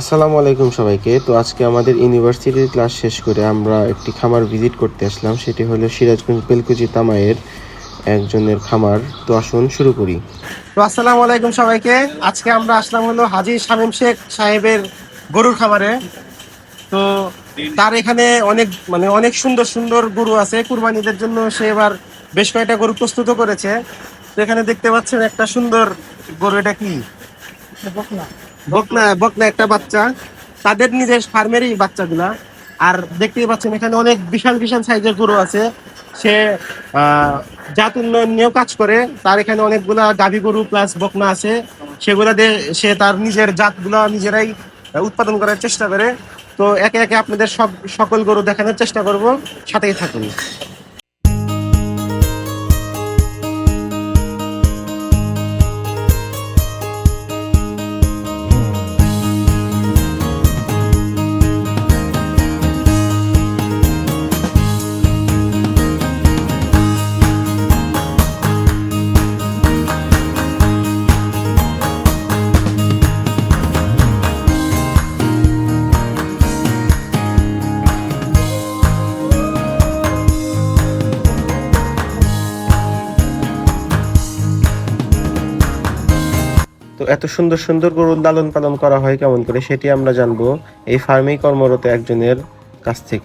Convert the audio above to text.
আসসালামু আলাইকুম সবাইকে। তো আজকে আমাদের ইউনিভার্সিটির ক্লাস শেষ করে আমরা একটি খামার ভিজিট করতে আসলাম। সেটি হলো সিরাজগঞ্জ বেলকুচি তামাইয়ের একজনের খামার। তো আসুন শুরু করি। তো আসসালামু আলাইকুম সবাইকে। আজকে আমরা আসলাম হলো হাজি শামীম শেখ সাহেবের গরুর খামারে। তো তার এখানে অনেক মানে অনেক সুন্দর সুন্দর গরু আছে। কুরবানিদের জন্য সে এবার বেশ কয়েকটা গরু প্রস্তুত করেছে। তো এখানে দেখতে পাচ্ছেন একটা সুন্দর গরু। এটা কি? বকনা। বকনা একটা বাচ্চা। তাদের নিজের ফার্মেরই বাচ্চাগুলা। আর দেখতেই পাচ্ছেন, এখানে অনেক বিশাল বিশাল সাইজের গরু আছে। সে জাত উন্নয়ন নিয়েও কাজ করে। তার এখানে অনেকগুলা গাভী গরু প্লাস বকনা আছে। সেগুলা দিয়ে সে তার নিজের জাতগুলা নিজেরাই উৎপাদন করার চেষ্টা করে। তো একে একে আপনাদের সব, সকল গরু দেখানোর চেষ্টা করব। সাথেই থাকুন। তো এত সুন্দর সুন্দর গরুর লালন পালন করা হয় কেমন করে সেটি আমরা জানব এই ফার্মেই কর্মরত একজনের কাছ থেকে।